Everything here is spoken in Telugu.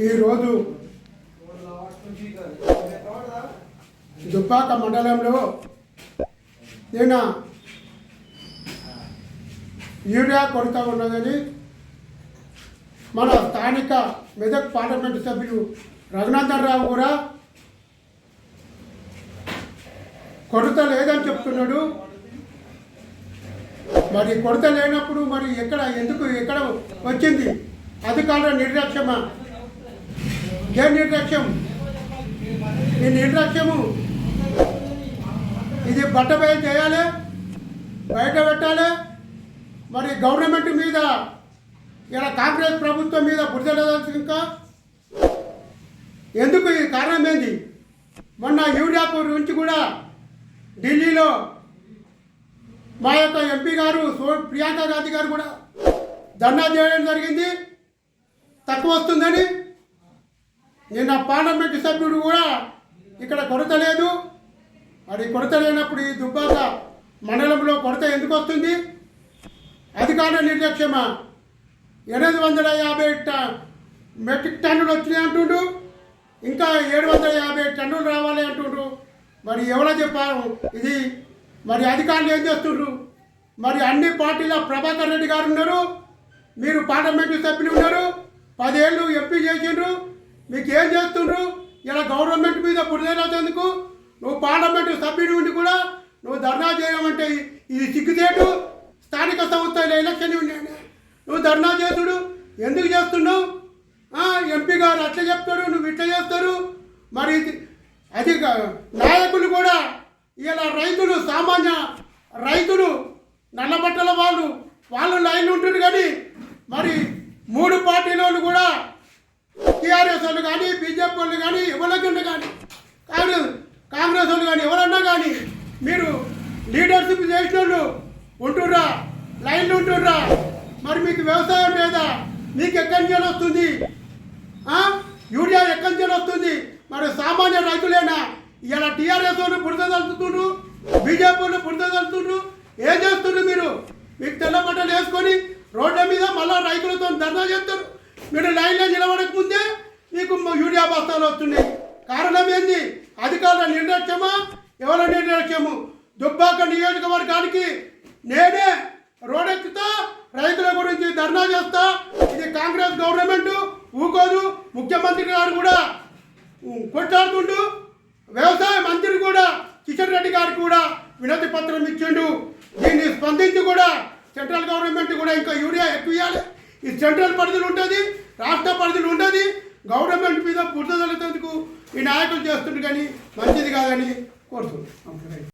ఈరోజు దుబ్బాక మండలంలో నేను యూరియా కొరత ఉన్నదని మన స్థానిక మెదక్ పార్లమెంటు సభ్యులు రఘునాథన్ రావు కూడా కొరత లేదని చెప్తున్నాడు. మరి కొరత లేనప్పుడు మరి ఎక్కడ ఎందుకు ఎక్కడ వచ్చింది? అధికారుల నిర్లక్ష్యమా? ఏ నిర్లక్ష్యం? ఈ నిర్లక్ష్యము ఇది బట్టబయలు చేయాలి బయట పెట్టాలి మరి గవర్నమెంట్ మీద ఇలా కాంగ్రెస్ ప్రభుత్వం మీద బురదలేదాల్సి ఇంకా? ఎందుకు ఈ కారణం ఏంది మొన్న యూరియా గురించి కూడా ఢిల్లీలో మా యొక్క ఎంపీ గారు సో ప్రియాంక గాంధీ గారు కూడా ధర్నా చేయడం జరిగింది. తక్కువ వస్తుందని నిన్న పార్లమెంటు సభ్యుడు కూడా ఇక్కడ కొరత లేదు. మరి కొరత లేనప్పుడు ఈ దుబ్బాక మండలంలో కొరత ఎందుకు వస్తుంది? అధికార నిర్లక్ష్యమా? ఎనిమిది వందల యాభై ట- మెట్రిక్ టన్నులు వచ్చినాయి అంటుండు. ఇంకా ఏడు వందల యాభై టన్నులు రావాలి అంటుండ్రు మరి ఎవరో చెప్పారు ఇది మరి అధికారులు ఏం చేస్తుండ్రు? మరి అన్ని పార్టీల ప్రభాకర్ రెడ్డి గారు ఉన్నారు. మీరు పార్లమెంటు సభ్యులు ఉన్నారు. పదేళ్ళు ఎంపీ చేసిండ్రు. మీకు ఏం చేస్తుండ్రు? ఇలా గవర్నమెంట్ మీద బురదేసేందుకు నువ్వు పార్లమెంటు సభ్యుడు ఉండి కూడా నువ్వు ధర్నా చేయమంటే ఇది సిగ్గుచేటు స్థానిక సంస్థల ఎలక్షన్ ఉన్నాయని. నువ్వు ధర్నా చేసుడు. ఎందుకు చేస్తున్నావు? ఎంపీ గారు అట్లా చెప్తారు నువ్వు ఇట్లా చేస్తారు. మరి అది నాయకులు కూడా ఇలా రైతులు సామాన్య రైతులు నల్లబట్టల వాళ్ళు వాళ్ళు లైన్లు ఉంటారు కానీ మరి మూడు పార్టీల వాళ్ళు కూడా టీఆర్ఎస్ వాళ్ళు కానీ బీజేపీ వాళ్ళు కానీ ఎవరికన్నా కానీ కాంగ్రెస్ కాంగ్రెస్ వాళ్ళు కానీ ఎవరన్నా కానీ మీరు లీడర్షిప్ చేసిన వాళ్ళు ఉంటుర్రా లైన్లు ఉంటుర్రా. మరి మీకు వ్యవసాయం లేదా? మీకు ఎక్కడి నుంచి వస్తుంది? యూరియా ఎక్కడి నుంచి వస్తుంది? మరి సామాన్య రైతులేనా? ఇలా టీఆర్ఎస్ వాళ్ళు బురద తలుతుండ్రు బీజేపీ వాళ్ళు బురద తలుతుండ్రు ఏం చేస్తుండ్రు మీరు? మీకు తెల్ల బట్టలు వేసుకొని రోడ్ల మీద మళ్ళా రైతులతో ధర్నా చేస్తారు. మీరు లైన్లో నిలబడక ముందే మీకు యూరియా బస్తాలు వస్తున్నాయి. కారణం ఏంది? అధికారుల నిర్లక్ష్యమా? ఎవరి నిర్లక్ష్యము? దుబ్బాక నియోజకవర్గానికి నేనే రోడెక్కుతా ధర్నా చేస్తా. ఇది కాంగ్రెస్ గవర్నమెంట్ ఊకోదు. ముఖ్యమంత్రి గారు కూడా కొట్లాడుతుంటూ వ్యవసాయ మంత్రి కూడా కిషన్ రెడ్డి గారు కూడా వినతి పత్రం ఇచ్చిండు. దీన్ని స్పందించి కూడా సెంట్రల్ గవర్నమెంట్ కూడా ఇంకా యూరియా ఎక్కువ ఇవ్వాలి. ఈ సెంట్రల్ పరిధిలో ఉంటుంది రాష్ట్ర పరిధిలో ఉంటుంది. గవర్నమెంట్ మీద బుద్ధ ఈ నాయకులు చేస్తుండ్రు కానీ మంచిది కాదని కోరుతున్నాను